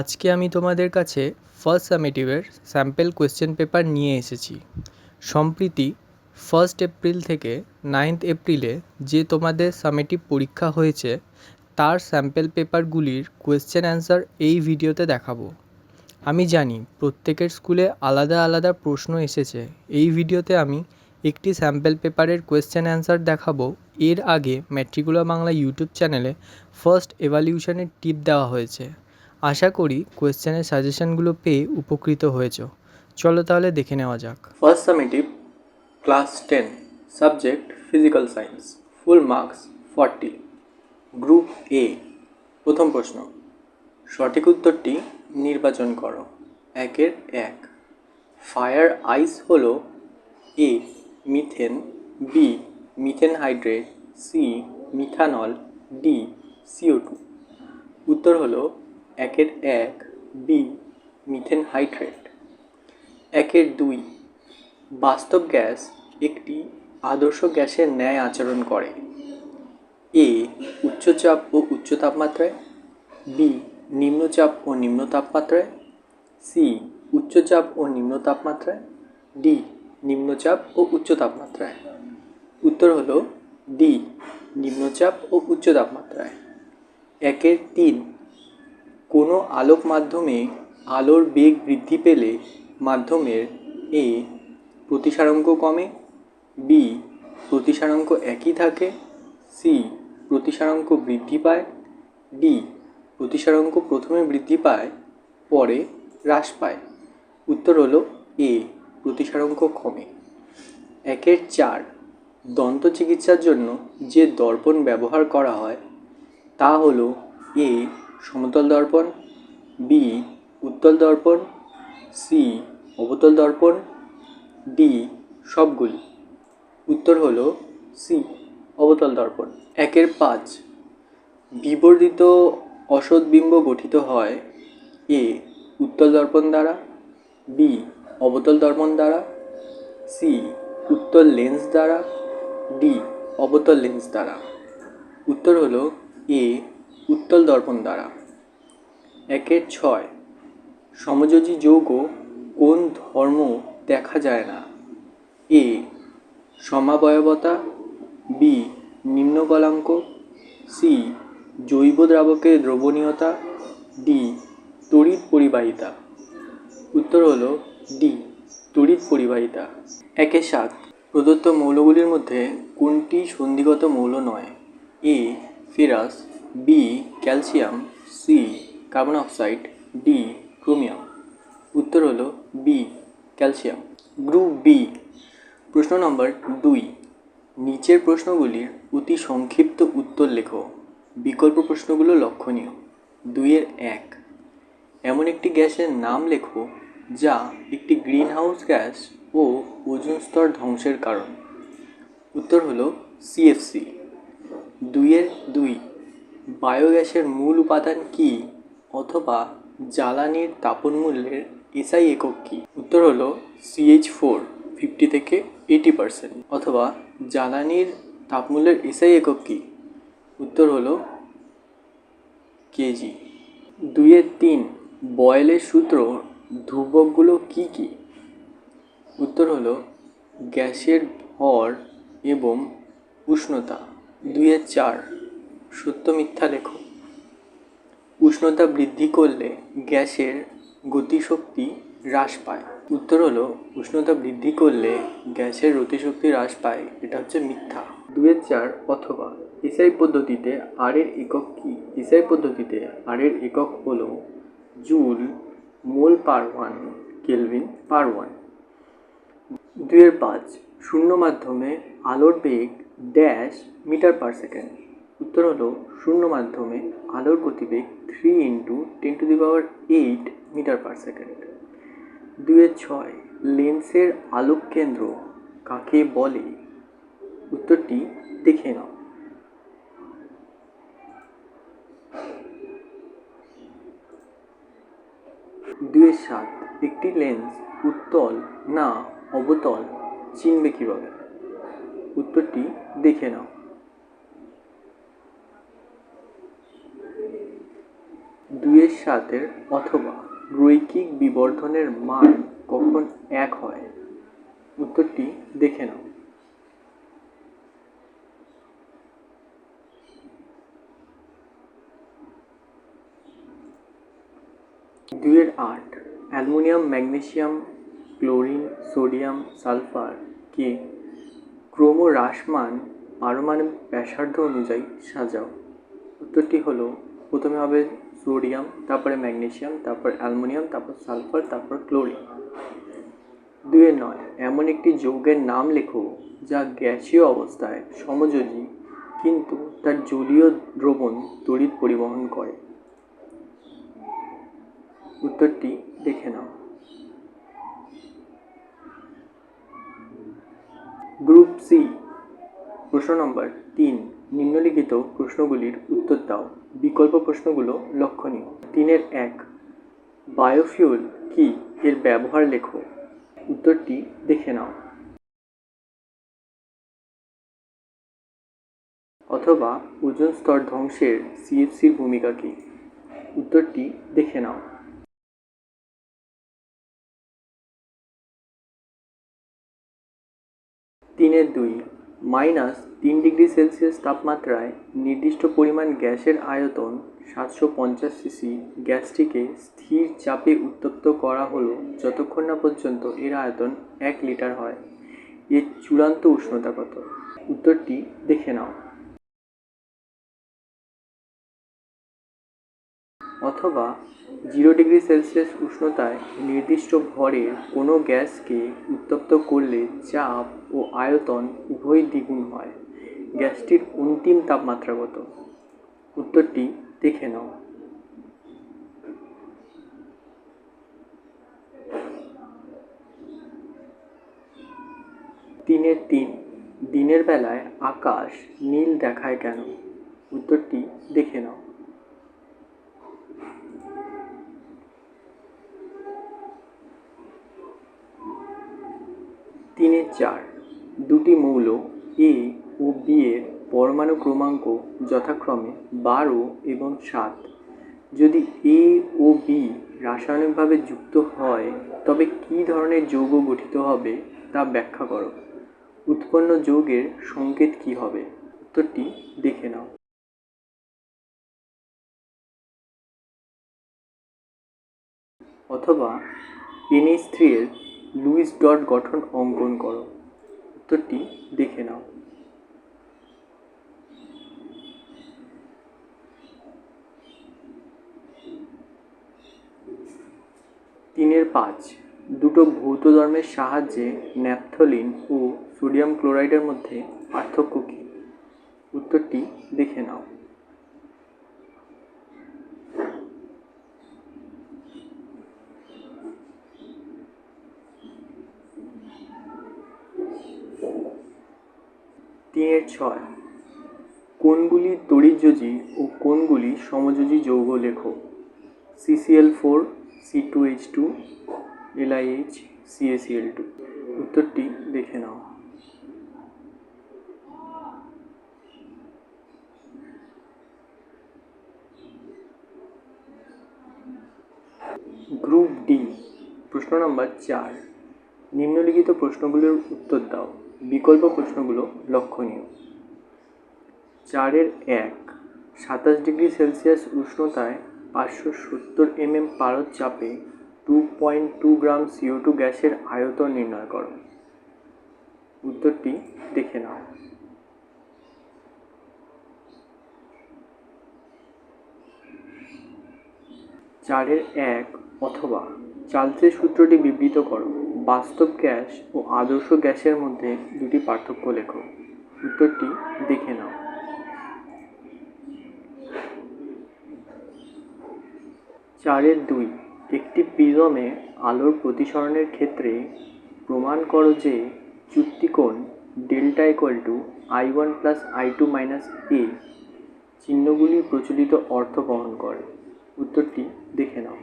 আজকে আমি তোমাদের কাছে ফার্স্ট সামেটিভের স্যাম্পেল কোয়েশ্চেন পেপার নিয়ে এসেছি। সম্প্রতি ফার্স্ট এপ্রিল থেকে নাইন্থ এপ্রিলে যে তোমাদের সামেটিভ পরীক্ষা হয়েছে, তার স্যাম্পেল পেপারগুলির কোয়েশ্চেন অ্যান্সার এই ভিডিওতে দেখাবো। আমি জানি প্রত্যেকের স্কুলে আলাদা আলাদা প্রশ্ন এসেছে। এই ভিডিওতে আমি একটি স্যাম্পেল পেপারের কোয়েশ্চেন অ্যান্সার দেখাবো। এর আগে ম্যাট্রিকুলার বাংলা ইউটিউব চ্যানেলে ফার্স্ট এভালিউশনের টিপ দেওয়া হয়েছে। আশা করি কোয়েশ্চেনের সাজেশনগুলো পেয়ে উপকৃত হয়েছ। চলো তাহলে দেখে নেওয়া যাক। First summative class ten subject physical science full marks forty group A প্রথম প্রশ্ন। সঠিক উত্তরটি নির্বাচন করো। একের এক। ফায়ার আইস হল A methane B methane hydrate C methanol D CO two উত্তর হলো একের এক বি মিথেন হাইড্রেট। একের দুই বাস্তব গ্যাস একটি আদর্শ গ্যাসের ন্যায় আচরণ করে। এ উচ্চচাপ ও উচ্চ তাপমাত্রায়, বি নিম্নচাপ ও নিম্ন তাপমাত্রায়, সি উচ্চচাপ ও নিম্ন তাপমাত্রায়, ডি নিম্নচাপ ও উচ্চ তাপমাত্রায়। উত্তর হলো ডি নিম্নচাপ ও উচ্চ তাপমাত্রায়। একের তিন কোনো আলোক মাধ্যমে আলোর বেগ বৃদ্ধি পেলে মাধ্যমের এ প্রতিসারাঙ্ক কমে, বি প্রতিসারাঙ্ক একই থাকে, সি প্রতিসারাঙ্ক বৃদ্ধি পায় ডি প্রতিসারাঙ্ক প্রথমে বৃদ্ধি পায়, পরে হ্রাস পায়। উত্তর হলো এ, প্রতিসারাঙ্ক কমে। একের চার, দন্ত চিকিৎসার জন্য যে দর্পণ ব্যবহার করা হয়, তা হলো এ সমতল দর্পণ বি উত্তল দর্পণ সি অবতল দর্পণ ডি সবগুলি। উত্তর হলো সি অবতল দর্পণ। একের পাঁচ। বিবর্ধিত অসৎবিম্ব গঠিত হয় এ উত্তল দর্পণ দ্বারা বি অবতল দর্পণ দ্বারা সি উত্তল লেন্স দ্বারা ডি অবতল লেন্স দ্বারা। উত্তর হলো এ উত্তল দর্পণ দ্বারা। একের ছয়, সমযোজী যৌগ কোন ধর্ম দেখা যায় না? এ, সমাবয়বতা, বি নিম্ন গলাঙ্ক সি, জৈব দ্রাবকের দ্রবণীয়তা, ডি, তড়িৎ পরিবাহিতা। উত্তর হলো ডি, তড়িৎ পরিবাহিতা। একে সাত, প্রদত্ত মৌলগুলির মধ্যে কোনটি সন্ধিগত মৌল নয়? A, ferrous B calcium C carbon oxide D chromium উত্তর হলো বি ক্যালসিয়াম গ্রুপ বি প্রশ্ন নম্বর দুই। নিচের প্রশ্নগুলির অতি সংক্ষিপ্ত উত্তর লেখো। বিকল্প প্রশ্নগুলো লক্ষণীয়। দুইয়ের এক। এমন একটি গ্যাসের নাম লেখো যা একটি গ্রিনহাউস গ্যাস ও ওজোন স্তর ধ্বংসের কারণ। উত্তর হলো সিএফসি দুইয়ের দুই। বায়োগ্যাসের মূল উপাদান কি অথবা জ্বালানির তাপন মূল্যের এসআই একক কী? উত্তর হলো সিএইচ ফোর ফিফটি থেকে এইটি পারসেন্ট অথবা জ্বালানির তাপমূল্যের এসআই একক কী? উত্তর হলো কেজি। দুইয়ের তিন, বয়েলের সূত্র ধ্রুবকগুলো কী কী? উত্তর হলো গ্যাসের ভর এবং উষ্ণতা। দুইয়ের চার সত্য মিথ্যা লেখো। উষ্ণতা বৃদ্ধি করলে গ্যাসের গতিশক্তি হ্রাস পায়। উত্তর হলো, উষ্ণতা বৃদ্ধি করলে গ্যাসের গতিশক্তি হ্রাস পায়, এটা হচ্ছে মিথ্যা। দুয়ের চার, অথবা এসআই পদ্ধতিতে আর এর একক কী? এসআই পদ্ধতিতে আর এর একক হলো joule mole per one, kelvin per one. দুয়ের পাঁচ, শূন্য মাধ্যমে আলোর বেগ ড্যাশ মিটার পার সেকেন্ড। উত্তর হলো শূন্য মাধ্যমে আলোর গতিবেগ three into ten to the power eight metre per second দুয়ের ছয় লেন্সের আলোক কেন্দ্র কাকে বলে? উত্তরটি দেখে নাও। দুয়ের সাত, একটি লেন্স উত্তল না অবতল, চিনবে কীভাবে? উত্তরটি দেখে নাও। দুইয়ের সাতের অথবা রৈখিক বিবর্ধনের মান কখন এক হয়? উত্তরটি দেখে নাও। দুইয়ের আট, aluminium, magnesium, chlorine, sodium, sulphur সালফারকে ক্রমহ্রাসমান পারমাণবিক ব্যাসার্ধ অনুযায়ী সাজাও। উত্তরটি হলো, প্রথমে হবে সোডিয়াম, তারপরে ম্যাগনেসিয়াম, তারপর অ্যালুমিনিয়াম, তারপর সালফার, তারপর ক্লোরিন। দুয়ে নয়, এমন একটি যৌগের নাম লেখো যা গ্যাসীয় অবস্থায় সমযোজী কিন্তু তার জলীয় দ্রবণ তড়িৎ পরিবহন করে। উত্তরটি দেখে নাও। গ্রুপ সি, প্রশ্ন নম্বর তিন, নিম্নলিখিত প্রশ্নগুলির উত্তর দাও। বিকল্প প্রশ্নগুলো লক্ষণীয়। তিনের এক, বায়োফিউল কি এর ব্যবহার লেখো? উত্তরটি দেখে নাও। অথবা ওজন স্তর ধ্বংসের সিএফসির ভূমিকা কী? উত্তরটি দেখে নাও। তিনের দুই মাইনাস তিন ডিগ্রি সেলসিয়াস তাপমাত্রায় নির্দিষ্ট পরিমাণ গ্যাসের আয়তন সাতশো পঞ্চাশ সিসি, গ্যাসটিকে স্থির চাপে উত্তপ্ত করা হলো যতক্ষণ না পর্যন্ত এর আয়তন এক লিটার হয়। এর চূড়ান্ত উষ্ণতা কত? উত্তরটি দেখে নাও। অথবা জিরো ডিগ্রি সেলসিয়াস উষ্ণতায় নির্দিষ্ট ভরের কোনো গ্যাসকে উত্তপ্ত করলে চাপ ও আয়তন উভয় দ্বিগুণ হয়। গ্যাসটির অন্তিম তাপমাত্রা কত? উত্তরটি দেখে নাও। তিনের তিন। দিনের বেলায় আকাশ নীল দেখায় কেন? উত্তরটি দেখে নাও তিনের চার। দুটি মৌল, এ ও বি এর পরমাণু ক্রমাঙ্ক যথাক্রমে বারো এবং সাত। যদি এ ও বি রাসায়নিকভাবে যুক্ত হয়, তবে কী ধরনের যৌগ গঠিত হবে তা ব্যাখ্যা করো। উৎপন্ন যৌগের সংকেত কী হবে? উত্তরটি দেখে নাও। অথবা এনএইচ থ্রি এর লুইস ডট গঠন অঙ্কন করো। উত্তরটি দেখে নাও। তিনের পাঁচ, দুটো ভৌত ধর্মের সাহায্যে ন্যাপথলিন ও সোডিয়াম ক্লোরাইডের মধ্যে পার্থক্য কী? উত্তরটি দেখে নাও। তিনের ছয়। কোনগুলি তড়িৎযোজী ও কোনগুলি সমযোজী যৌগ লেখো CCL four C two H two LIH CACL two উত্তরটি দেখে নাও। গ্রুপ ডি, প্রশ্ন নম্বর চার। নিম্নলিখিত প্রশ্নগুলোর উত্তর দাও। বিকল্প প্রশ্নগুলো লক্ষণীয়। চারের এক, সাতাশ ডিগ্রি সেলসিয়াস উষ্ণতায় পাঁচশো সত্তর এমএম পারদ চাপে two point two gram CO two গ্যাসের আয়তন নির্ণয় করো। উত্তরটি দেখে নাও। চারের এক অথবা চার্লসের সূত্রটি বিবৃত করো। বাস্তব গ্যাস ও আদর্শ গ্যাসের মধ্যে দুটি পার্থক্য লেখো। উত্তরটি দেখে নাও। চারের দুই। একটি প্রিজমে আলোর প্রতিসরণের ক্ষেত্রে প্রমাণ করো যে চুক্তিকোণ delta equal to I one plus I two minus A চিহ্নগুলি প্রচলিত অর্থ বহন করে। উত্তরটি দেখে নাও।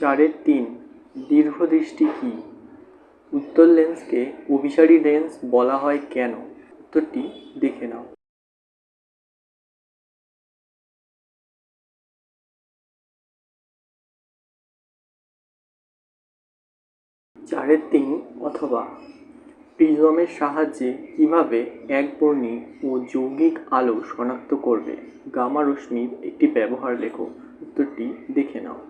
চারের তিন দীর্ঘদৃষ্টি কী? উত্তর লেন্সকে অভিসারী লেন্স বলা হয় কেন? উত্তরটি দেখে নাও। চারের তিন অথবা প্রিজমের সাহায্যে কীভাবে একবর্ণী ও যৌগিক আলো শনাক্ত করবে? গামা রশ্মির একটি ব্যবহার লেখো। উত্তরটি দেখে নাও।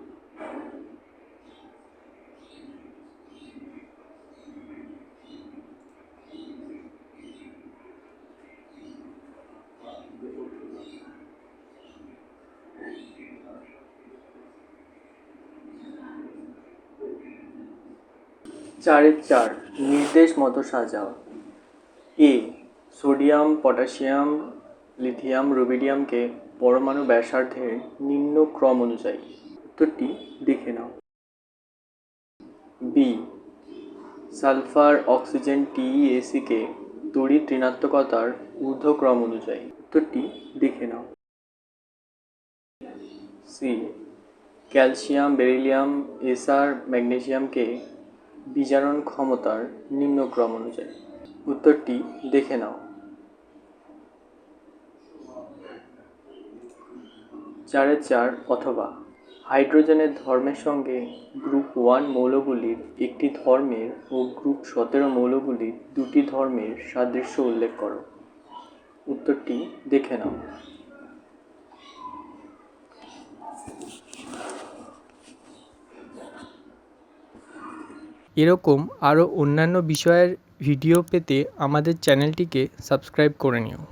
চারের চার, নির্দেশ মতো সাজাও। এ, সোডিয়াম, পটাশিয়াম, লিথিয়াম, রুবিডিয়ামকে পরমাণু ব্যাসার্ধের নিম্ন ক্রম অনুযায়ী। উত্তরটি দেখে নাও। বি, সালফার অক্সিজেন টিইএসিকে তড়িৎ ঋণাত্মকতার ঊর্ধ্বক্রম অনুযায়ী। উত্তরটি দেখে নাও। সি, ক্যালসিয়াম, বেরিলিয়াম, এসআর, ম্যাগনেসিয়ামকে বিজারণ ক্ষমতার নিম্নক্রম অনুযায়ী। উত্তরটি দেখে নাও। চারের চার অথবা। হাইড্রোজেনের ধর্মের সঙ্গে গ্রুপ ওয়ান মৌলগুলির একটি ধর্মের ও গ্রুপ সতেরো মৌলগুলির দুটি ধর্মের সাদৃশ্য উল্লেখ করো। উত্তরটি দেখে নাও। এরকম আরও অন্যান্য বিষয়ের ভিডিও পেতে আমাদের চ্যানেলটিকে সাবস্ক্রাইব করে নিও।